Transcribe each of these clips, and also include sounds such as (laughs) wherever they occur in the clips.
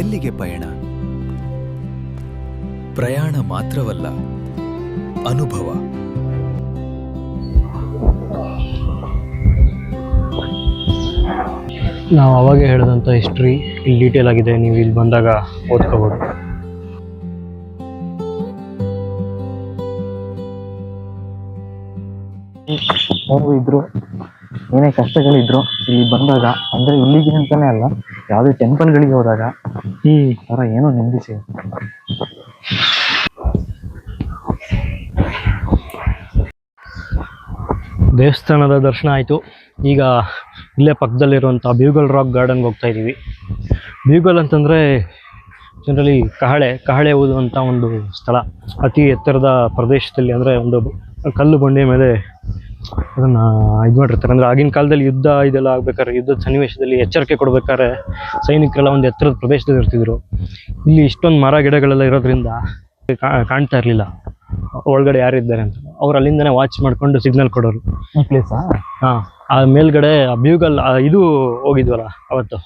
ಎಲ್ಲಿಗೆ ಪಯಣ? ಪ್ರಯಾಣ ಮಾತ್ರವಲ್ಲ ಅನುಭವ. ನಾವು ಅವಾಗ ಹೇಳಿದಂಥ ಹಿಸ್ಟ್ರಿ ಇಲ್ಲಿ ಡೀಟೇಲ್ ಆಗಿದೆ ನೀವು ಇಲ್ಲಿ ಬಂದಾಗ ಓದ್ಕೋಬೋದು. ನೋವು ಇದ್ರು. ಏನೇ ಕಷ್ಟಗಳಿದ್ರು ಇಲ್ಲಿ ಬಂದಾಗ, ಅಂದ್ರೆ ಇಲ್ಲಿಗೆ ಅಂತಾನೆ ಅಲ್ಲ, ಯಾವುದೇ ಟೆಂಪಲ್ಗಳಿಗೆ ಹೋದಾಗ ಈ ತರ ಏನೋ ಸಿಗುತ್ತೆ ದೇವಸ್ಥಾನದ ದರ್ಶನ ಆಯಿತು. ಈಗ ಇಲ್ಲೇ ಪಕ್ಕದಲ್ಲಿರುವಂಥ ಬ್ಯೂಗಲ್ ರಾಕ್ ಗಾರ್ಡನ್ಗೆ ಹೋಗ್ತಾ ಇದ್ದೀವಿ ಬ್ಯೂಗಲ್ ಅಂತಂದರೆ ಜನರಲಿ ಕಹಳೆ ಕಹಳೆ ಊದುವಂಥ ಒಂದು ಸ್ಥಳ. ಅತಿ ಎತ್ತರದ ಪ್ರದೇಶದಲ್ಲಿ ಅಂದರೆ ಒಂದು ಕಲ್ಲು ಬಂಡೆಯ ಮೇಲೆ ಅದನ್ನು ಇದು ಮಾಡಿರ್ತಾರೆ. ಅಂದರೆ ಆಗಿನ ಕಾಲದಲ್ಲಿ ಯುದ್ಧ ಇದೆಲ್ಲ ಆಗ್ಬೇಕಾದ್ರೆ ಯುದ್ಧದ ಸನ್ನಿವೇಶದಲ್ಲಿ ಎಚ್ಚರಿಕೆ ಕೊಡ್ಬೇಕಾದ್ರೆ ಸೈನಿಕರೆಲ್ಲ ಒಂದು ಎತ್ತರದ ಪ್ರದೇಶದಲ್ಲಿ ಇರ್ತಿದ್ರು. ಇಲ್ಲಿ ಇಷ್ಟೊಂದು ಮರ ಗಿಡಗಳೆಲ್ಲ ಇರೋದ್ರಿಂದ ಕಾಣ್ತಾ ಇರಲಿಲ್ಲ. ಒಳಗಡೆ ಯಾರಿದ್ದಾರೆ ಅಂತ. ಅವ್ರು ಅಲ್ಲಿಂದನೇ ವಾಚ್ ಮಾಡ್ಕೊಂಡು ಸಿಗ್ನಲ್ ಕೊಡೋರು. ಈ ಪ್ಲೇಸಾ ಹಾ ಆ ಮೇಲ್ಗಡೆ ಆ ಬ್ಯೂಗಲ್ ಆ ಇದು ಹೋಗಿದ್ವಲ್ಲ ಅವತ್ತು.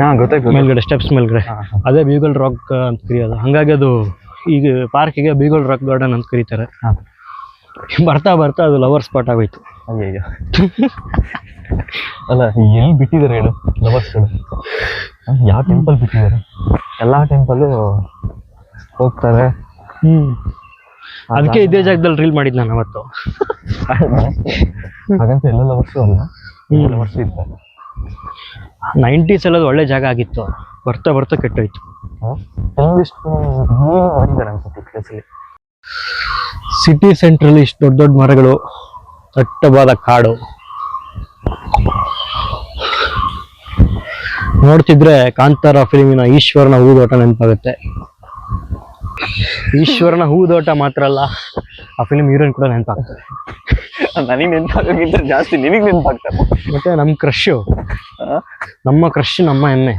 ಹಾ ಗೊತ್ತಾಯ್ತು ಮೇಲ್ಗಡೆ ಸ್ಟೆಪ್ಸ್ ಮೇಲ್ಗಡೆ. ಅದೇ ಬ್ಯೂಗಲ್ ರಾಕ್ ಅಂತ ಕರೆಯೋದು ಹಂಗಾಗಿ ಅದು ಈಗ ಪಾರ್ಕಿಗೆ ಬ್ಯೂಗಲ್ ರಾಕ್ ಗಾರ್ಡನ್ ಅಂತ ಕರೀತಾರೆ. ಬರ್ತಾ ಬರ್ತಾ ಅದು ಲವರ್ ಸ್ಪಾಟ್ ಆಗೋಯ್ತು ಅಯ್ಯಯ್ಯೋ ಅಲ್ಲ ಎಲ್ಲಿ ಬಿಟ್ಟಿದ್ದಾರೆ ಹೇಳು ಲವರ್ಸ್ಗಳು ಯಾವ ಟೆಂಪಲ್ ಬಿಟ್ಟಿದ್ದಾರೆ ಎಲ್ಲ ಟೆಂಪಲ್ಲು ಹೋಗ್ತಾರೆ ಹ್ಞೂ ಅದಕ್ಕೆ ಇದೇ ಜಾಗದಲ್ಲಿ ರೀಲ್ ಮಾಡಿದ್ದು ನಾನು ಅವತ್ತು ಹಾಗಂತ ಎಲ್ಲ ಲವರ್ಸು ಅಲ್ಲ ಲವರ್ಸ್ ಇರ್ತಾರೆ ನೈಂಟೀಸ್ ಅಲ್ಲಿ ಅದು ಒಳ್ಳೆ ಜಾಗ ಆಗಿತ್ತು ಬರ್ತಾ ಬರ್ತಾ ಕೆಟ್ಟೋಯ್ತು ಮಾಡಿದ್ದಾರೆ ಅನ್ಸುತ್ತೆ ಈ ಪ್ಲೇಸಲ್ಲಿ ಸಿಟಿ ಸೆಂಟ್ರಲ್ಲಿ ಇಷ್ಟು ದೊಡ್ಡ ದೊಡ್ಡ ಮರಗಳು ದಟ್ಟವಾದ ಕಾಡು. ನೋಡ್ತಿದ್ರೆ ಕಾಂತಾರ ಫಿಲ್ಮಿನ ಈಶ್ವರನ ಹೂದೋಟ ನೆನಪಾಗುತ್ತೆ. ಈಶ್ವರನ ಹೂದೋಟ ಮಾತ್ರ ಅಲ್ಲ ಆ ಫಿಲ್ಮ್ ಹೀರೋಯಿನ್ ಕೂಡ ನೆನಪಾಗ್ತದೆ. ನನಗೆ ನೆನಪಾಗೋಕ್ಕಿಂತ ಜಾಸ್ತಿ ನಿನಗೆ ನೆನಪಾಗ್ತಾರೆ ಮತ್ತೆ ನಮ್ಮ ಕ್ರಶು ನಮ್ಮ ಕ್ರಶ್ ನಮ್ಮ ಎಣ್ಣೆ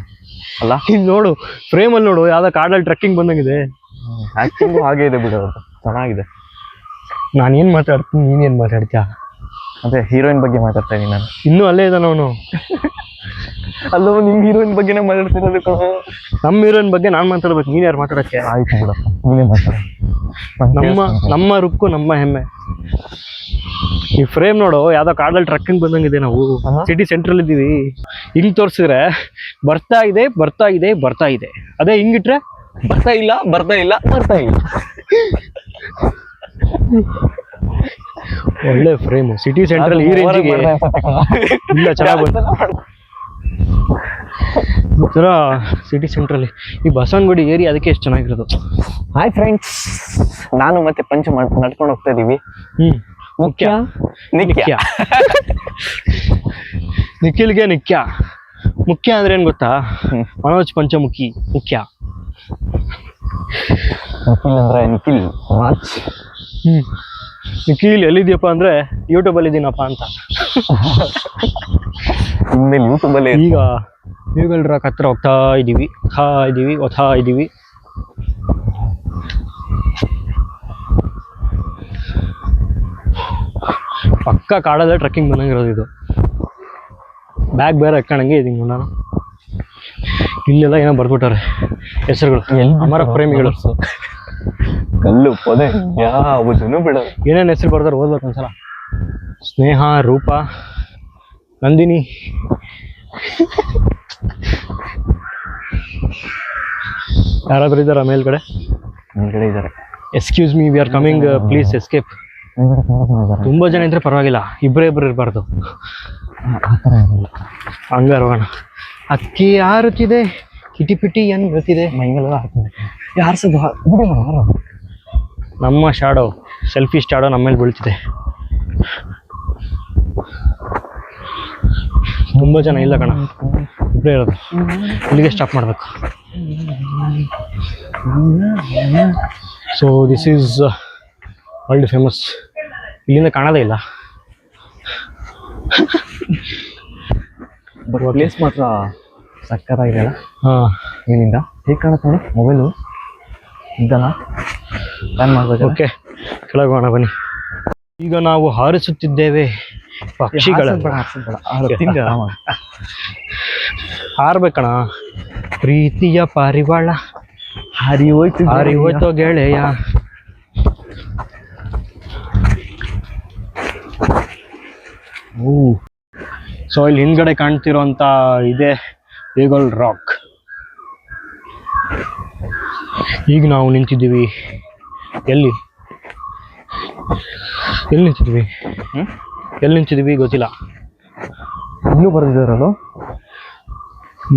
ಅಲ್ಲ? ಇಲ್ಲಿ ನೋಡು ಫ್ರೇಮಲ್ಲಿ ನೋಡು ಯಾವ್ದೋ ಕಾಡಲ್ಲಿ ಟ್ರೆಕ್ಕಿಂಗ್ ಬಂದಂಗಿದೆ. ಆಕ್ಟಿಂಗು ಹಾಗೆ ಇದೆ ಬಿಡು. ಚೆನ್ನಾಗಿದೆ. ನಾನು ಏನು ಮಾತಾಡ್ತೀನಿ ನೀನೇನು ಮಾತಾಡ್ತೀಯ? ಅದೇ ಹೀರೋಯಿನ್ ಬಗ್ಗೆ ಮಾತಾಡ್ತಾ ಇದೀನಿ ನಾನು. ಇನ್ನೂ ಅಲ್ಲೇ ಇದ್ದಾನೆ ಅವನು. ಅಲ್ಲೋ ನಿಮ್ಮ ಹೀರೋಯಿನ್ ಬಗ್ಗೆನೇ ಮಾತಾಡ್ತಿರೋದು ಕಣೋ. ನಮ್ಮ ಹೀರೋಯಿನ್ ಬಗ್ಗೆ ನಾನು ಮಾತಾಡ್ಬೇಕು ನೀನು ಯಾರು ಮಾತಾಡೋಕ್ಕೆ? ಆಯ್ತು ಬಿಡಪ್ಪ ನೀನೇ ಮಾತಾಡ. ನಮ್ಮ ನಮ್ಮ ರುಕ್ಕು ನಮ್ಮ ಹೆಮ್ಮೆ. ಈ ಫ್ರೇಮ್ ನೋಡು ಯಾವ್ದೋ ಕಾಡಲ್ಲಿ ಟ್ರಕ್ಕಿಂಗ್ ಬಂದಂಗಿದೆ ನಾವು. ಸಿಟಿ ಸೆಂಟ್ರಲ್ ಇದ್ದೀವಿ. ಹಿಂಗ್ ತೋರಿಸಿದ್ರೆ ಬರ್ತಾ ಇದೆ ಬರ್ತಾ ಇದೆ ಬರ್ತಾ ಇದೆ. ಅದೇ ಹಿಂಗಿಟ್ರೆ ಬರ್ತಾ ಇಲ್ಲ ಬರ್ತಾ ಇಲ್ಲ ಬರ್ತಾ ಇಲ್ಲ. ಒಳ್ಳೆ ಫ್ರೇಮ್ ಸಿಟಿ ಸೆಂಟ್ರಲ್ ಈ ರೇಂಜಿಗೆ ಇಲ್ಲ ಚೆನ್ನಾಗಿ ಬಂತು. ಸಿಟಿ ಸೆಂಟ್ರಲ್ಲಿ ಈ ಬಸವನಗುಡಿ ಏರಿಯಾ ಅದಕ್ಕೆ ಎಷ್ಟು ಚೆನ್ನಾಗಿರೋದು? ಹಾಯ್ ಫ್ರೆಂಡ್ಸ್ ನಾನು ಮತ್ತೆ ಪಂಚ ನಡ್ಕೊಂಡು ಹೋಗ್ತಾ ಇದೀವಿ. ಹ್ಮ್. ಮುಖ್ಯ? ನಿಖ್ಯ ನಿಖಿಲ್ಗೆ ನಿಖ್ಯ ಮುಖ್ಯ ಅಂದ್ರೆ ಏನ್ ಗೊತ್ತಾ. ಮನೋಜ್ ಪಂಚಮುಖಿ ಮುಖ್ಯ. ನಿಖಿಲ್ ಅಂದ್ರೆ ನಿಖಿಲ್. Watch hmm. ನಿಖಿಲ್ ಎಲ್ಲಿದ್ಯಪ್ಪ ಅಂದ್ರೆ ಯೂಟ್ಯೂಬ್ ಅಲ್ಲಿ ಇದೀನಪ್ಪ ಅಂತ. ಇನ್ಮೇಲೆ ಯೂಟ್ಯೂಬ್ ಅಲ್ಲಿ ಈಗ ಗೂಗಲ್ ರಾಕ್ ಹತ್ರ ಹೋಗ್ತಾ ಇದೀವಿ ಹೋಗ್ತಾ ಇದೀವಿ ಒಥಾ ಇದೀವಿ. ಪಕ್ಕ ಕಾಡಲ್ಲೇ ಟ್ರಕ್ಕಿಂಗ್ ಬಂದಂಗಿರೋದು ಇದು. ಬ್ಯಾಗ್ ಬೇರೆ ಹಾಕೊಂಡಂಗೆ ಇದೀನಿ ನಾನು. ಇಲ್ಲೆಲ್ಲ ಏನೋ ಬರ್ಬಿಟ್ಟಾರೆ ಹೆಸರುಗಳು. ಅಮರ ಪ್ರೇಮಿಗಳು. ಕಲ್ಲು ಪೊದೆ. ಯಾವುದನ್ನು ಬಿಡೋದು ಏನೇನು ಹೆಸರು ಬರ್ತಾರೆ ಓದ್ಬೇಕು ಒಂದ್ಸಲ? ಸ್ನೇಹ ರೂಪ ನಂದಿನಿ. ಯಾರಾದ್ರೂ ಇದ್ದಾರಾ ಮೇಲ್ಗಡೆ? ಮೇಲ್ಗಡೆ ಇದ್ದಾರೆ. Excuse me we are coming please escape ತುಂಬಾ ಜನ ಇದ್ರೆ ಪರವಾಗಿಲ್ಲ. ಇಬ್ಬರೇ ಇಬ್ಬರು ಇರಬಾರ್ದು. ಆ ಅಕ್ಕಿ ಏನಿಲ್ಲ ಹಂಗಾರ ಪಿಟಿ ಏನು ಬೀಳ್ತಿದೆ ಮೈಗೆಲ್ಲ ಹಾಕ್ತಾರೆ ಯಾರು ಸಹ ಬಿಡಿ ಯಾರು ನಮ್ಮ ಶಾಡೋ ಸೆಲ್ಫಿ ಶಾಡೋ ನಮ್ಮ ಮೇಲೆ ಬೀಳ್ತಿದೆ. ತುಂಬ ಜನ ಇಲ್ಲ ಕಣ. ಇಬ್ಬರೇ ಇರೋದು. ಇಲ್ಲಿಗೆ ಸ್ಟಾಪ್ ಮಾಡಬೇಕು. So this is world famous ಇಲ್ಲಿಂದ ಕಾಣೋದೇ ಇಲ್ಲ. ಬರುವ ಪ್ಲೇಸ್ ಮಾತ್ರ ಸಕ್ಕತ್ತಾಗಿದೆಯಲ್ಲ? ಹಾ. ಇಲ್ಲಿಂದ ಹೇಗೆ ಕಾಣುತ್ತೆ ನೋಡಿ ಮೊಬೈಲು ಇದ್ದಲ್ಲ ಪ್ಲಾನ್ ಮಾಡ್ಬೋದು ಓಕೆ ಕೆಳಗೋಣ ಬನ್ನಿ. ಈಗ ನಾವು ಹಾರಿಸುತ್ತಿದ್ದೇವೆ ಪಕ್ಷಿಗಳ ಹಾರ್ಬೇಕಣ ಪ್ರೀತಿಯ ಪಾರಿವಾಳ. ಹರಿ ಹೋಯ್ತು ಹಾರಿ ಹೋಯ್ತೋ ಗೆಳೆಯ. ಓ. ಸೊ ಇಲ್ಲಿ ಹಿಂದ್ಗಡೆ ಕಾಣ್ತಿರೋಂಥ ಇದೆ ಈಗಲ್ ರಾಕ್ ಈಗ ನಾವು ನಿಂತಿದ್ದೀವಿ. ಎಲ್ಲಿ? ಎಲ್ಲಿ ನಿಂತಿದ್ವಿ? ಎಲ್ಲಿ ನಿಂತಿದ್ವಿ ಗೊತ್ತಿಲ್ಲ. ಇನ್ನೂ ಬರ್ದಿದಾರಲ್ಲ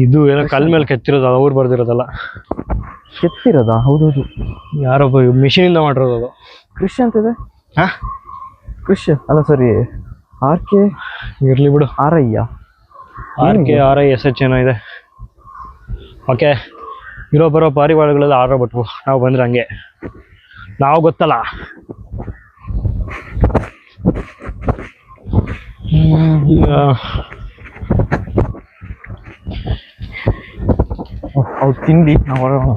ಇದು ಏನೋ ಕಲ್ ಮೇಲೆ ಕೆತ್ತಿರೋದು ಅವ್ರು ಬರ್ದಿರೋದಲ್ಲ. ಕೆತ್ತಿರೋದ? ಹೌದೌದು. ಯಾರೊಬ್ಬ ಮಿಷಿನಿಂದ ಮಾಡಿರೋದು ಅದು. ಕೃಷಿ ಅಂತಿದೆ ಹಾಂ? ಕೃಷಿ ಅಲ್ಲ ಸರಿ. R K? ಇರಲಿ ಬಿಡು. ಆರಯ್ಯ R K R I S H ಏನೋ ಇದೆ. ಓಕೆ ಇರೋ ಬರೋ ಪಾರಿವಾಳಗಳೆಲ್ಲ ಆರ್ಡರ್ ಬಿಟ್ವು ನಾವು ಬಂದ್ರೆ ಹಂಗೆ. ನಾವು ಗೊತ್ತಲ್ಲ. ಅವ್ರು ತಿಂಡಿ ನಾವು ಹೊರಗೋಣ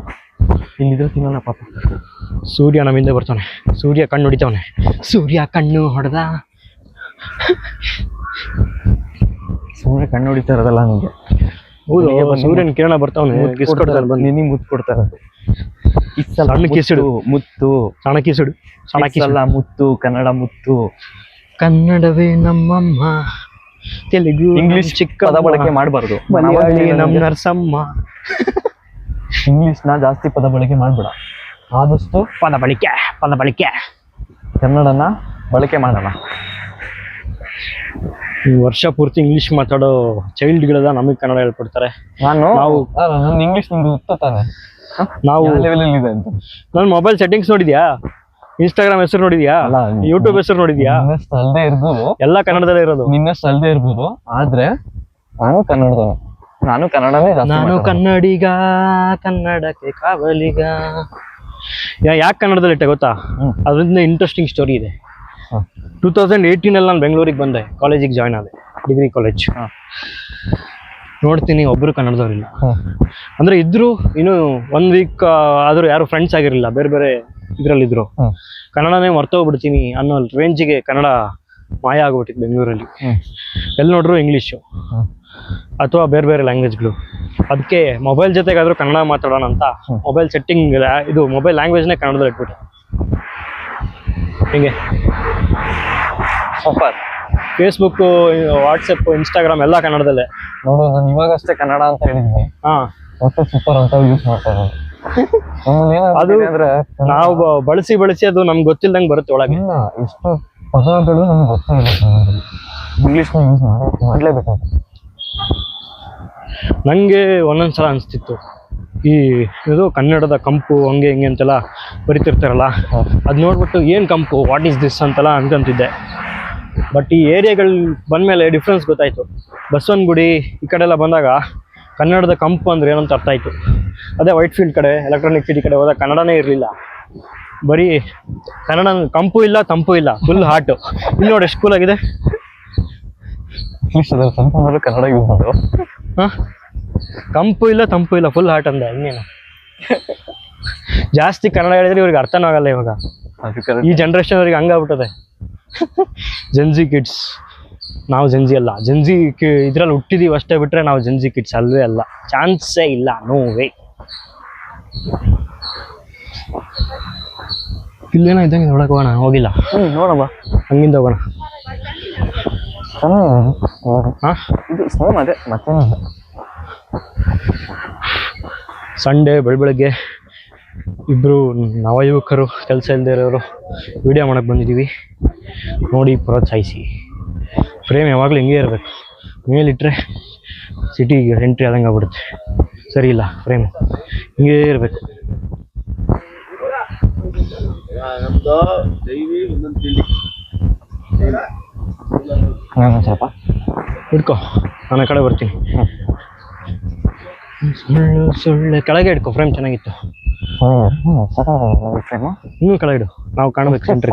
ತಿಂದಿದ್ರೆ ತಿನ್ನೋಣ ಪಾಪ. ಸೂರ್ಯ ನಮ್ಮಿಂದ ಬರ್ತಾನೆ. ಸೂರ್ಯ ಕಣ್ಣು ಹೊಡಿತಾವನೆ. ಸೂರ್ಯ ಕಣ್ಣು ಹೊಡೆದ ಸುಮ್ಮನೆ ಕಣ್ಣು ಹೊಡಿತಾ ಇರೋದಲ್ಲ ನಿಮಗೆ ಹೌದು ನನಗೆ ಸೂರ್ಯನ ಕಿರಣ ಬರ್ತಾವನೆ ಬಂದು ನಿನಗೆ ಮುತ್ತು ಕೊಡ್ತಾರೆ ಸಣ್ಣ ಕಿಸಿಡು. ಮುತ್ತು. ಸಣ್ಣ ಕಿಸುಡು ಸಣ್ಣ ಮುತ್ತು ಕನ್ನಡ ಮುತ್ತು. ಕನ್ನಡವೇ ನಮ್ಮಮ್ಮ. ತೆಲುಗು ಇಂಗ್ಲಿಷ್ ಚಿಕ್ಕ ಪದ ಬಳಕೆ ಮಾಡಬಾರ್ದು. ನಮ್ಮ ನರಸಮ್ಮ. ಇಂಗ್ಲಿಷ್ನ ಜಾಸ್ತಿ ಪದ ಬಳಕೆ ಮಾಡಬೇಡ. ಆದಷ್ಟು ಪದ ಬಳಕೆ ಪದ ಬಳಕೆ. ಕನ್ನಡನ ಬಳಕೆ ಮಾಡೋಣ. ವರ್ಷ ಪೂರ್ತಿ ಇಂಗ್ಲಿಷ್ ಮಾತಾಡೋ ಚೈಲ್ಡ್ ಗಳೆಲ್ಲ ನಮಗೆ ಕನ್ನಡ ಹೇಳ್ಕೊಡ್ತಾರೆ. ನಾನು? ನಾವು- ಇಂಗ್ಲಿಷ್ ತಾನೆ. ನಾವು ಇದೆ ಅಂತ. ನನ್ನ ಮೊಬೈಲ್ ಸೆಟ್ಟಿಂಗ್ಸ್ ನೋಡಿದ್ಯಾ? ಇನ್ಸ್ಟಾಗ್ರಾಮ್ ಹೆಸರು ನೋಡಿದ್ಯಾ? ಯೂಟ್ಯೂಬ್ ಹೆಸರು ನೋಡಿದ್ಯಾ? ಅಲ್ಲದೆ ಇರ್ಬೋದು. ಎಲ್ಲ ಕನ್ನಡದಲ್ಲೇ ಇರೋದು. ನಿನ್ನಷ್ಟು ಅಲ್ಲದೆ ಇರ್ಬೋದು. ಆದ್ರೆ ನಾನು ಕನ್ನಡದ ನಾನು ಕನ್ನಡನೇ ನಾನು. ಕನ್ನಡಿಗ ಕನ್ನಡಕ್ಕೆ ಕಾವಲಿಗ. ಯಾಕೆ ಕನ್ನಡದಲ್ಲಿ ಇಟ್ಟೆ ಗೊತ್ತಾ. ಅದರಿಂದ ಇಂಟ್ರೆಸ್ಟಿಂಗ್ ಸ್ಟೋರಿ ಇದೆ. ಟೂ ತೌಸಂಡ್ ಏಯ್ಟೀನಲ್ಲಿ ನಾನು ಬೆಂಗಳೂರಿಗೆ ಬಂದೆ ಕಾಲೇಜಿಗೆ ಜಾಯ್ನ್ ಆದೆ ಡಿಗ್ರಿ ಕಾಲೇಜ್. ನೋಡ್ತೀನಿ ಒಬ್ಬರು ಕನ್ನಡದವ್ರಿಲ್ಲ. ಅಂದರೆ ಇದ್ರು ಇನ್ನು ಒನ್ ವೀಕ್ ಆದ್ರೂ ಯಾರು ಫ್ರೆಂಡ್ಸ್ ಆಗಿರಲಿಲ್ಲ ಬೇರೆ ಬೇರೆ ಇದರಲ್ಲಿದ್ದರು. ಕನ್ನಡನೇ ಮರ್ತೋಗ್ಬಿಡ್ತೀನಿ ಅನ್ನೋ ರೇಂಜಿಗೆ ಕನ್ನಡ ಮಾಯ ಆಗ್ಬಿಟ್ಟಿತ್ತು ಬೆಂಗಳೂರಲ್ಲಿ. ಎಲ್ಲಿ ನೋಡ್ರು ಇಂಗ್ಲೀಷು ಅಥವಾ ಬೇರೆ ಬೇರೆ ಲ್ಯಾಂಗ್ವೇಜ್ಗಳು ಅದಕ್ಕೆ ಮೊಬೈಲ್ ಜೊತೆಗಾದರೂ ಕನ್ನಡ ಮಾತಾಡೋಣ ಅಂತ ಮೊಬೈಲ್ ಸೆಟ್ಟಿಂಗ್ ಇದು ಮೊಬೈಲ್ ಲ್ಯಾಂಗ್ವೇಜ್ನೇ ಕನ್ನಡದಲ್ಲಿ ಇಟ್ಬಿಟ್ಟೆ ಹಿಂಗೆ. ಸೂಪರ್ ಫೇಸ್ಬುಕ್ ವಾಟ್ಸಪ್ ಇನ್ಸ್ಟಾಗ್ರಾಮ್ ಎಲ್ಲ ಕನ್ನಡದಲ್ಲೇ. ನೋಡು ನಾನು ಇವಾಗಷ್ಟೇ ಕನ್ನಡ ಅಂತ ಹೇಳಿದ್ವಿ ಹಾಂ. ಒಟ್ಟು ಸೂಪರ್ ಅಂತ ಯೂಸ್ ಮಾಡ್ತಾರೆ ಇರೋದು. ನಮ್ಮಲ್ಲಿ ಅದು ಏನಾಗ್ತಿದೆ ಅಂದ್ರೆ ನಾವು ಬ- ಬಳಸಿ ಬಳಸಿ ಅದು ನಮ್ಗೆ ಗೊತ್ತಿಲ್ದಂಗೆ ಬರುತ್ತೆ ಒಳಗೆ. ಇಲ್ಲ ಎಷ್ಟು ಪದಗಳು ನಮ್ಗೆ ಗೊತ್ತಿಲ್ಲ ಕನ್ನಡದಲ್ಲಿ. ಇಂಗ್ಲೀಷ್ನ ಯೂಸ್ ಮಾಡಿ ಮಾಡಲೇಬೇಕು ನನಗೆ ಒಂದೊಂದು ಸಲ ಅನಿಸ್ತಿತ್ತು. ಈ ಇದು ಕನ್ನಡದ ಕಂಪು ಹಂಗೆ ಹಿಂಗೆ ಅಂತೆಲ್ಲ ಬರಿತಿರ್ತಾರಲ್ಲ ಅದು ನೋಡ್ಬಿಟ್ಟು ಏನು ಕಂಪು ವಾಟ್ ಈಸ್ ದಿಸ್ ಅಂತೆಲ್ಲ ಅನ್ಕೊಂತಿದ್ದೆ ಬಟ್ ಈ ಏರಿಯಾಗಳು ಬಂದಮೇಲೆ ಡಿಫ್ರೆನ್ಸ್ ಗೊತ್ತಾಯಿತು. ಬಸವನಗುಡಿ ಈ ಕಡೆ ಎಲ್ಲ ಬಂದಾಗ ಕನ್ನಡದ ಕಂಪು ಅಂದ್ರೆ ಏನಂತ ಅರ್ಥ ಆಯಿತು. ಅದೇ ವೈಟ್ ಫೀಲ್ಡ್ ಕಡೆ ಎಲೆಕ್ಟ್ರಾನಿಕ್ ಸಿಟಿ ಕಡೆ ಹೋದಾಗ ಕನ್ನಡನೇ ಇರಲಿಲ್ಲ. ಬರೀ ಕನ್ನಡ ಕಂಪು ಇಲ್ಲ ತಂಪು ಇಲ್ಲ ಫುಲ್ ಹಾಟು ಇಲ್ಲಿ ನೋಡಿ ಎಷ್ಟು ಕೂಲ್ ಆಗಿದೆ. ಕನ್ನಡ ಯೂಸ್ ಮಾಡು ಹಾಂ? ಕಂಪು ಇಲ್ಲ ತಂಪು ಇಲ್ಲ ಫುಲ್ ಹಾಟ್ ಅಂದೆ ಇನ್ನೇನು. ಜಾಸ್ತಿ ಕನ್ನಡ ಹೇಳಿದ್ರೆ ಇವ್ರಿಗೆ ಅರ್ಥನೂ ಆಗಲ್ಲ ಇವಾಗ. ಈ ಜನ್ರೇಷನ್ ಅವ್ರಿಗೆ ಹಂಗಾಗ್ಬಿಟ್ಟದೆ ಜೆನ್ಜಿ ಕಿಡ್ಸ್ ನಾವು ಜೆನ್ಜಿ ಅಲ್ಲ. ಜೆನ್ಜಿ ಇದ್ರಲ್ಲಿ ಹುಟ್ಟಿದೀವಿ ಅಷ್ಟೇ ಬಿಟ್ರೆ ನಾವು ಜೆನ್ಜಿ ಕಿಡ್ಸ್ ಅಲ್ವೇ ಅಲ್ಲ. ಚಾನ್ಸೇ ಇಲ್ಲ ನೋ ವೇ ಇಲ್ಲೇನೋ ಇದ್ದಂಗೆ ನೋಡಕ್ಕೆ ಹೋಗೋಣ ಹೋಗಿಲ್ಲ. ನೋಡಮ್ಮ. ಹಂಗಿಂದ ಹೋಗೋಣ. ಹಾಂ? ಇದು ಸೇಮ್ ಅದೇ ಮತ್ತೇನಿಲ್ಲ. ಸಂಡೇ ಬೆಳ ಬೆಳಗ್ಗೆ ಇಬ್ಬರು ನವಯುವಕರು, ಕೆಲಸ ಇಲ್ಲದೆ ಇರೋರು ವಿಡಿಯೋ ಮಾಡೋಕ್ಕೆ ಬಂದಿದ್ದೀವಿ. ನೋಡಿ ಪ್ರೋತ್ಸಾಹಿಸಿ. ಫ್ರೇಮ್ ಯಾವಾಗಲೂ ಹಿಂಗೆ ಇರಬೇಕು. ಮೇಲಿಟ್ಟರೆ ಸಿಟಿಗೆ ಎಂಟ್ರಿ ಆದಂಗೆ ಆಗ್ಬಿಡುತ್ತೆ. ಸರಿ ಇಲ್ಲ ಫ್ರೇಮ್ ಹಿಂಗೇ ಇರಬೇಕು. ಸ್ವಲ್ಪ ಹಿಡ್ಕೊ, ನಾನು ಕಡೆ ಬರ್ತೀನಿ. ಸುಳ್ಳು ಸುಳ್ಳು ಕೆಳಗೆ ಇಡ್ಕೊ ಫ್ರೇಮ್ ಚೆನ್ನಾಗಿತ್ತು. ಇನ್ನೂ ಕೆಳಗೆ ಇಡು ನಾವು ಕಾಣಬೇಕು ಸೆಂಟ್ರಿ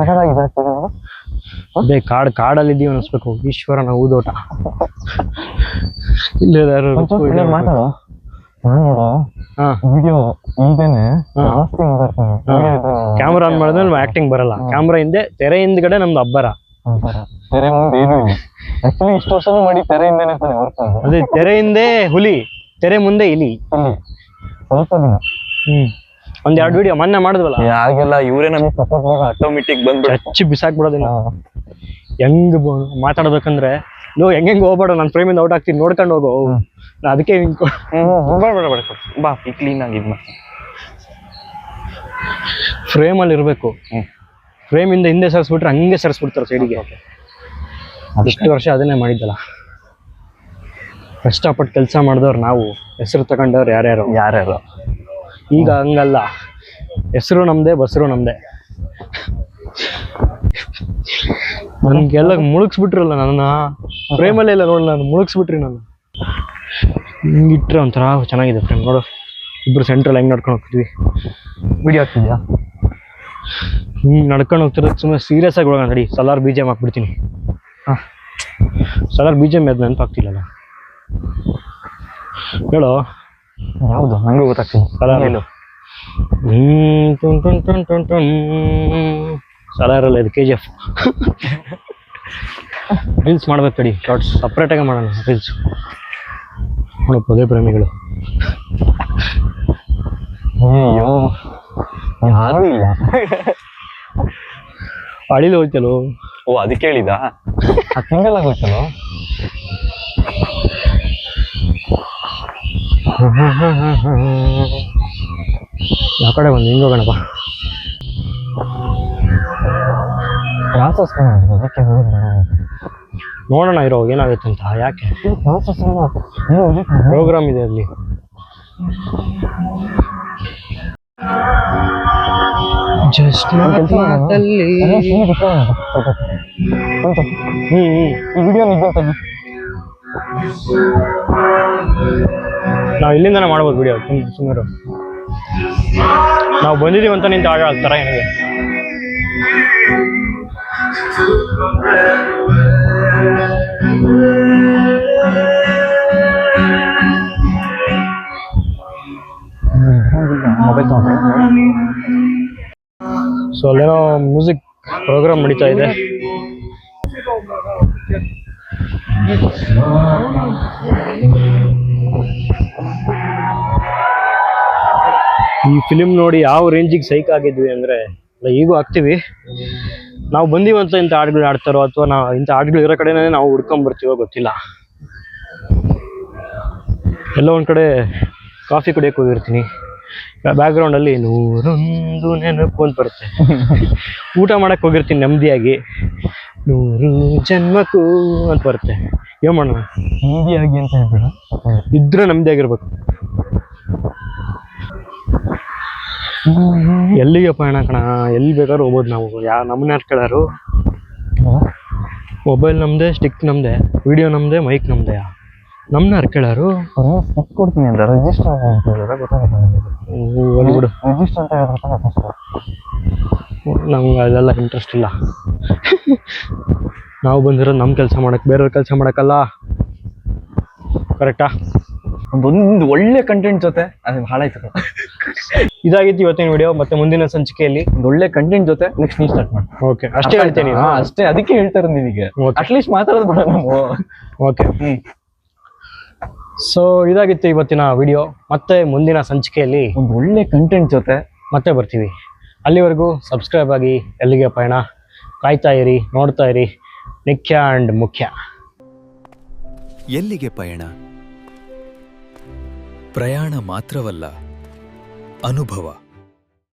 ಅದೇ ಕಾಡು ಕಾಡಲ್ಲಿ ಇದೀವಿ ಅನಿಸ್ಬೇಕು. ಈಶ್ವರನ ಊದೋಟ. ಇಲ್ಲೇ ಯಾರು ಮಾತಾಡು. ನಾನು ನೋಡು ಹಾ. ವಿಡಿಯೋ ಇಲ್ದೇನೆ ಹಾ. ಜಾಸ್ತಿ ಮಾತಾಡ್ತಾನೆ. ಕ್ಯಾಮ್ರಾ ಆನ್ ಮಾಡಿದ್ಮೇಲೆ ಆಕ್ಟಿಂಗ್ ಬರಲ್ಲ. ಕ್ಯಾಮ್ರಾ ಹಿಂದೆ ತೆರೆ ಹಿಂದ್ಗಡೆ ನಮ್ದು ಅಬ್ಬರ. ತೆರೆ ಮುಂದೆ ಏನು ಇಲ್ಲ. ಆಕ್ಚುಲಿ ಇಷ್ಟು ವರ್ಷನೂ ಮಾಡಿ ತೆರೆ ಹಿಂದೆನೆ ಅದೇ ತೆರೆ ಹಿಂದೆ ಹುಲಿ. ತೆರೆ ಮುಂದೆ ಇಲಿ. ಇಲ್ಲಿ ಸ್ವಲ್ಪ ದಿನ. ಹ್ಮ್. ಒಂದ್ ಎರಡು ವಿಡಿಯೋ ಮೊನ್ನೆ ಮಾಡಿದ್ವಲ್ಲ? ಯಾಗೆಲ್ಲ ಇವರೇ ನಮಗೆ ಸಪೋರ್ಟ್ ಮಾಡೋ ಆಟೋಮೆಟಿಕ್ ಬಂದ್ಬಿಟ್ಟು ಹಚ್ಚಿ ಬಿಸಾಕ್ಬಿಡೋದಿಲ್ಲ ಹೆಂಗ್ ಬ- ಮಾತಾಡ್ಬೇಕಂದ್ರೆ ನೋ ಹೆಂಗ್ ಹೆಂಗ್ ಹೋಗ್ಬೇಡ ಫ್ರೇಮ್ ಫ್ರೇಮಿಂದ ಔಟ್ ಆಗ್ತೀನಿ ನೋಡ್ಕೊಂಡು ಹೋಗು. ನಾ ಅದಕ್ಕೆ ಬೇಡ ಬೇಡ ಬಾ ಈ ಕ್ಲೀನ್ ಆಗಿ ಇದ್ ಫ್ರೇಮ್ ಅಲ್ಲಿ ಇರ್ಬೇಕು. ಹ್ಮ್. ಫ್ರೇಮ್ ಇಂದ ಹಿಂದೆ ಸರಿಸ್ಬಿಟ್ರೆ ಹಂಗೆ ಸರಿಸ್ಬಿಡ್ತಾರೆ ಸೈಡಿಗೆ ಇಷ್ಟು ವರ್ಷ ಅದನ್ನೇ ಮಾಡಿದ್ದಲ್ಲ. ಕಷ್ಟಪಟ್ಟು ಕೆಲಸ ಮಾಡಿದವ್ರು ನಾವು. ಹೆಸರು ತಗೊಂಡವ್ರು ಯಾರ್ಯಾರು? ಯಾರ್ಯಾರು? ಈಗ ಹಂಗಲ್ಲ. ಹೆಸರು ಬಸ್ರು ಬಸರು ನಮ್ದೆ. ನನ್ಗೆಲ್ಲ ಮುಳುಗಿಸ್ಬಿಟ್ರಲ್ಲ ನನ್ನ. ಫ್ರೇಮಲ್ಲೇ ಇಲ್ಲ ನೋಡಿ ನಾನು ಮುಳುಗಿಸ್ಬಿಟ್ರಿ ನಾನು. ಹಿಂಗಿಟ್ರೆ ಒಂಥರ ಚೆನ್ನಾಗಿದೆ ಫ್ರೇಮ್ ನೋಡು. ಇಬ್ರು ಸೆಂಟ್ರಲ್ ಹೆಂಗೆ ನಡ್ಕೊಂಡು ಹೋಗ್ತಿದ್ವಿ. ವಿಡಿಯೋ ಆಗ್ತಿದ್ಯಾ ಹ್ಞೂ ನಡ್ಕೊಂಡು ಹೋಗ್ತಿರೋದು ಸುಮ್ಮನೆ ಸೀರಿಯಸ್ ಆಗಿ ಹೋಗೋಣ ನಡಿ. ಸಲಾರ್ ಬಿ ಜಿ ಎಂ ಹಾಕ್ಬಿಡ್ತೀನಿ. ಹಾಂ. ಸಲಾರ್ ಬಿ ಜಿ ಎಂ ಅದು ನೆನಪಾಗ್ತಿಲ್ಲಲ್ಲ. ಹೇಳೋ. ಯಾವುದು? ನಂಗೂ ಗೊತ್ತಾಗ್ತೀನಿ ಹೇಳು ಅಲ್ಲ ಇದು ಕೆ ಜಿ ಎಫ್ ರೀಲ್ಸ್ ಮಾಡ್ಬೇಕು ತಡಿ ಶಾರ್ಟ್ಸ್ ಸಪ್ರೇಟಾಗಿ ಮಾಡೋಣ ರೀಲ್ಸ್ ನೋಡು ಪದೇ ಪ್ರೇಮಿಗಳು. ಅಯ್ಯೋ ಯಾರೂ ಇಲ್ಲ. ಅಳಿಲು ಹೋಯ್ತಲ್ಲೋ? ಓ ಅದಕ್ಕೆ ಹೇಳಿದ ಆ ತಿಂಗಳ ಯಾವ ಕಡೆ ಬಂದು ಹಿಂಗೆ ಹೋಗೋಣಪ್ಪ ಪ್ರಾಸೆಸ್ ಅದಕ್ಕೆ ನೋಡೋಣ ಇರೋ ಏನಾಗುತ್ತೆ ಅಂತ ಯಾಕೆ? ಪ್ರೋಗ್ರಾಮ್ ಇದೆ ಅಲ್ಲಿ. ಜಸ್ಟ್ ಹ್ಮ್ ವಿಡಿಯೋ ನಿಜ ನಾವು ಇಲ್ಲಿಂದನೇ ಮಾಡ್ಬೋದು ವಿಡಿಯೋ ಸುಮ್ಮನೆ ನಾವು ಬಂದಿದ್ದೀವಿ ಅಂತ ನಿಂತ ಆಗ ಥರ ಏನಿದೆ. ಮೊಬೈಲ್ ಸೊ ಅಲ್ಲೇನೋ ಮ್ಯೂಸಿಕ್ ಪ್ರೋಗ್ರಾಮ್ ನಡೀತಾ ಇದೆ. ಈ ಫಿಲಿಮ್ ನೋಡಿ ಯಾವ ರೇಂಜಿಗೆ ಸೈಕ್ ಆಗಿದ್ವಿ ಅಂದ್ರೆ ಈಗೂ ಆಗ್ತೀವಿ. ನಾವು ಬಂದೀವಂತ ಇಂಥ ಹಾಡುಗಳು ಆಡ್ತಾರೋ ಅಥವಾ ನಾವು ಇಂಥ ಹಾಡುಗಳು ಇರೋ ಕಡೆನೇ ನಾವು ಹುಡ್ಕೊಂಬರ್ತೀವೋ ಗೊತ್ತಿಲ್ಲ. ಎಲ್ಲೋ ಒಂದು ಕಡೆ ಕಾಫಿ ಕುಡಿಯಕ್ಕೆ ಹೋಗಿರ್ತೀನಿ. ಬ್ಯಾಕ್ಗ್ರೌಂಡಲ್ಲಿ ನೂರೊಂದು ನೆನಪು ಅಂತ ಬರುತ್ತೆ. (laughs) ಊಟ ಮಾಡಕ್ಕೆ ಹೋಗಿರ್ತೀನಿ ನೆಮ್ಮದಿಯಾಗಿ. ನೂರು ಜನ್ಮಕ್ಕೂ ಅಂತ ಬರುತ್ತೆ. ಏನ್ ಮಾಡೋಣ? ನೆಮ್ಮದಿಯಾಗಿ ಅಂತ ಹೇಳ್ಬೇಡ. ಇದ್ರೆ ನೆಮ್ಮದಿಯಾಗಿರ್ಬೇಕು. ಎಲ್ಲಿಗೆ ಪಯಣ ಕಣ? ಎಲ್ಲಿ ಬೇಕಾದ್ರೂ ಹೋಗ್ಬೋದು ನಾವು. ಯಾ ನಮ್ಮನ್ನ ಯಾರು ಕೇಳಾರು ಮೊಬೈಲ್ ನಮ್ದೆ ಸ್ಟಿಕ್ ನಮ್ದೆ ವಿಡಿಯೋ ನಮ್ದೆ ಮೈಕ್ ನಮ್ದೆ. ನಮ್ಮನ್ನ ಯಾರು ಕೇಳಾರು ಸ್ಟಿಕ್ ಕೊಡ್ತೀನಿ ಅಂತ ರಿಜಿಸ್ಟರ್ ಬಿಡು. ಅಂತ ನಮ್ಗೆ ಅದೆಲ್ಲ ಇಂಟ್ರೆಸ್ಟ್ ಇಲ್ಲ. ನಾವು ಬಂದಿರೋದು ನಮ್ಮ ಕೆಲಸ ಮಾಡೋಕ್ಕೆ ಬೇರೆಯವ್ರ ಕೆಲಸ ಮಾಡೋಕ್ಕಲ್ಲ. ಕರೆಕ್ಟಾ ಒಂದು ಒಳ್ಳೆ ಕಂಟೆಂಟ್ ಜೊತೆ ಅದು ಹಾಳಾಯ್ತು. ಆಯ್ತು ಇದಾಗಿತ್ತು ಇವತ್ತಿನ ವಿಡಿಯೋ ಮತ್ತೆ ಮುಂದಿನ ಸಂಚಿಕೆಯಲ್ಲಿ ಒಂದು ಒಳ್ಳೆ ಕಂಟೆಂಟ್ ಜೊತೆ ನೆಕ್ಸ್ಟ್ ನೀ ಸ್ಟಾರ್ಟ್ ಮಾಡಿ ಓಕೆ ಅಷ್ಟೇ ಹೇಳ್ತೀನಿ ಹಾ, ಅಷ್ಟೇ. ಅದಕ್ಕೆ ಹೇಳ್ತಾರೆ ನಿಮಗೆ. ನಿನಗೆ. ಅಟ್ಲೀಸ್ಟ್ ಮಾತಾಡೋದು ಬೇಡ ನಾವು. ಓಕೆ ಸೊ ಇದಾಗಿತ್ತು ಇವತ್ತಿನ ವಿಡಿಯೋ ಮತ್ತೆ ಮುಂದಿನ ಸಂಚಿಕೆಯಲ್ಲಿ ಒಂದು ಒಳ್ಳೆ ಕಂಟೆಂಟ್ ಜೊತೆ ಮತ್ತೆ ಬರ್ತೀವಿ. ಅಲ್ಲಿವರೆಗೂ ಸಬ್ಸ್ಕ್ರೈಬ್ ಆಗಿ ಎಲ್ಲಿಗೆ ಪಯಣ ಕಾಯ್ತಾ ಇರಿ ನೋಡ್ತಾ ಇರಿ. ನಿಖ್ಯ ಆ್ಯಂಡ್ ಮುಖ್ಯ. ಎಲ್ಲಿಗೆ ಪಯಣ ಪ್ರಯಾಣ ಮಾತ್ರವಲ್ಲ ಅನುಭವ.